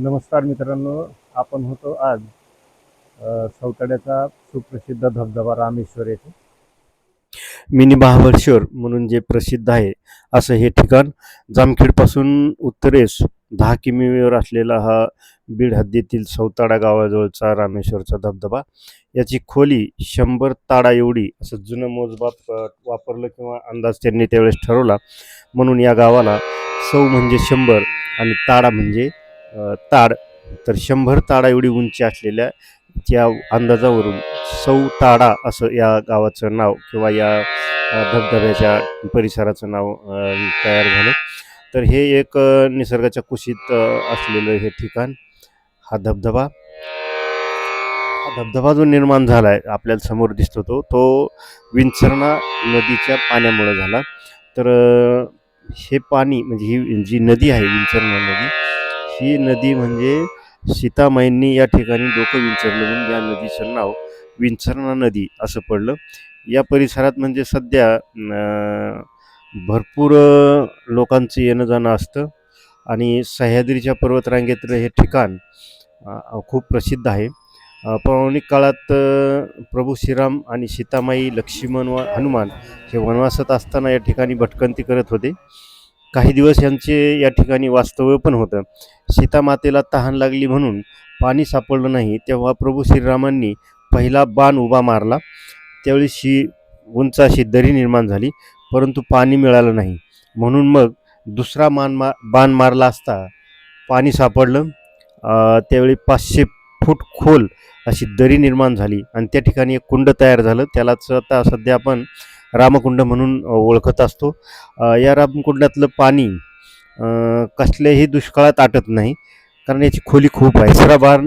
नमस्कार मित्रांनो आपण होतो आज सौताड्याचा सुप्रसिद्ध धबधबा रामेश्वर येथे. मिनी महाबळेश्वर म्हणून जे प्रसिद्ध आहे असं हे ठिकाण जामखेडपासून उत्तरेस दहा किमीवर असलेला हा बीड हद्दीतील सौताडा गावाजवळचा रामेश्वरचा धबधबा. याची खोली शंभर ताडा एवढी असं जुनं मोजबाप वापरलं किंवा अंदाज त्यांनी त्यावेळेस ठरवला. म्हणून या गावाला सौ म्हणजे शंभर आणि ताडा म्हणजे ताड. तर शंभर ताडा एवढी उंची असलेल्या त्या अंदाजावरून सौ ताडा असं या गावाचं नाव किंवा या धबधब्याच्या परिसराचं नाव तयार झालं. तर हे एक निसर्गाच्या कुशीत असलेलं हे ठिकाण हा धबधबा. हा धबधबा जो निर्माण झाला आहे आपल्याला समोर दिसतो तो तो विंचरणा नदीच्या पाण्यामुळे झाला. तर हे पाणी म्हणजे ही जी नदी आहे विंचरणा नदी ही नदी म्हणजे सीतामाईंनी या ठिकाणी डोकं विंचरलं म्हणून या नदीचं नाव विंचरणा नदी असं पडलं. या परिसरात म्हणजे सध्या भरपूर लोकांचं येणं जाणं असतं आणि सह्याद्रीच्या पर्वतरांगेतलं हे ठिकाण खूप प्रसिद्ध आहे. पौराणिक काळात प्रभू श्रीराम आणि सीतामाई लक्ष्मण व हनुमान हे वनवासात असताना या ठिकाणी भटकंती करत होते. काही दिवस यांचे या ठिकाणी वास्तव्य पण होतं. सीतामातेला तहान लागली म्हणून पाणी सापडलं नाही तेव्हा प्रभू श्रीरामांनी पहिला बाण उभा मारला. त्यावेळी शी उंच अशी दरी निर्माण झाली परंतु पाणी मिळालं नाही. म्हणून मग दुसरा मान मा बाण मारला असता पाणी सापडलं. त्यावेळी पाचशे फूट खोल अशी दरी निर्माण झाली आणि त्या ठिकाणी एक कुंड तयार झालं. त्यालाच आता सध्या आपण रामकुंड म्हणून ओळखत असतो. या रामकुंडातलं पाणी कसल्याही दुष्काळात आटत नाही. कारण याची खोली खूप आहे. दुसरा बाण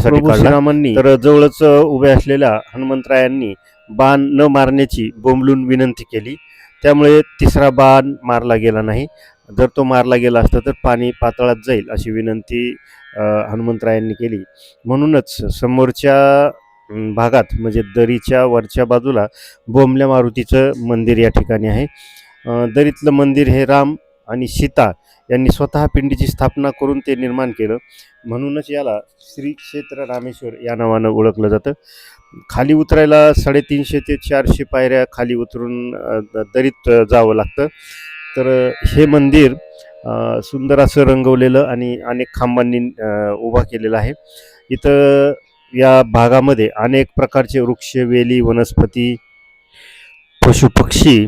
श्रीरामांनी तर जवळच उभे असलेल्या हनुमंतरायांनी बाण न मारण्याची बोंबलून विनंती केली. त्यामुळे तिसरा बाण मारला गेला नाही. जर तो मारला गेला असता तर पाणी पातळात जाईल अशी विनंती हनुमंतरायांनी केली. म्हणूनच समोरच्या भागात म्हणजे दरीच्या वरच्या बाजूला बोंबल्या मारुतीचं मंदिर या ठिकाणी आहे. दरीतलं मंदिर हे राम आणि सीता यांनी स्वतः पिंडीची स्थापना करून ते निर्माण केलं. म्हणूनच याला श्री क्षेत्र रामेश्वर या नावानं ओळखलं जातं. खाली उतरायला साडेतीनशे ते चारशे पायऱ्या खाली उतरून दरीत जावं लागतं. तर हे मंदिर सुंदर असं रंगवलेलं आणि अनेक खांबांनी उभा केलेलं आहे. इथं या भागामध्ये अनेक प्रकारचे वृक्ष वेली वनस्पती पशुपक्षी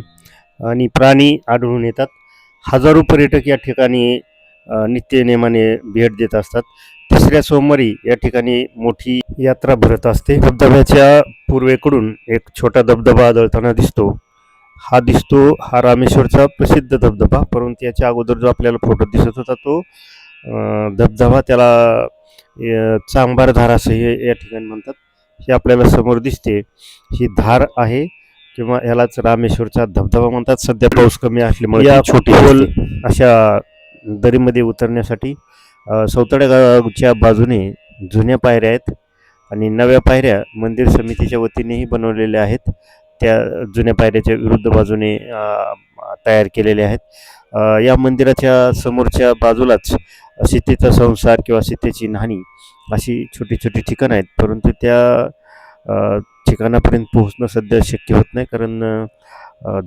आणि प्राणी आढळून येतात. हजारो पर्यटक या ठिकाणी नित्यनेमाने भेट देत असतात. तिसऱ्या सोमवारी या ठिकाणी मोठी यात्रा भरत असते. धबधब्याच्या पूर्वेकडून एक छोटा धबधबा आदळताना दिसतो. हा दिसतो हा रामेश्वरचा प्रसिद्ध धबधबा. परंतु याच्या अगोदर जो आपल्याला फोटो दिसत होता तो धबधबा त्याला अ, चांभार धार असं हे या ठिकाणी म्हणतात. हे आपल्याला समोर दिसते. ही धार आहे किंवा ह्यालाच रामेश्वरचा धबधबा म्हणतात. सध्या पाऊस कमी असल्यामुळे या छोटी खोल अशा दरीमध्ये उतरण्यासाठी अ, सौताड्या गावच्या बाजूने जुन्या पायऱ्या आहेत आणि नव्या पायऱ्या मंदिर समितीच्या वतीनेही बनवलेल्या आहेत. त्या जुन्या पायऱ्याच्या विरुद्ध बाजूने तयार केलेल्या आहेत. या मंदिराच्या समोरच्या बाजूलाच सीतेचा संसार किंवा सीतेची न्हाणी अशी छोटी छोटी ठिकाणं आहेत. परंतु त्या ठिकाणापर्यंत पोहोचणं सध्या शक्य होत नाही. कारण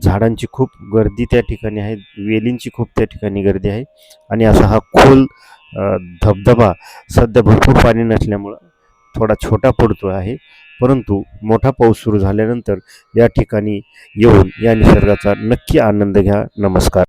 झाडांची खूप गर्दी त्या ठिकाणी आहे. वेलींची खूप त्या ठिकाणी गर्दी आहे. आणि असा हा खोल धबधबा सध्या भरपूर पाणी नसल्यामुळं थोडा छोटा पडतो आहे. परंतु मोठा पाऊस सुरू झाल्यानंतर या ठिकाणी येऊन या निसर्गाचा नक्की आनंद घ्या. नमस्कार.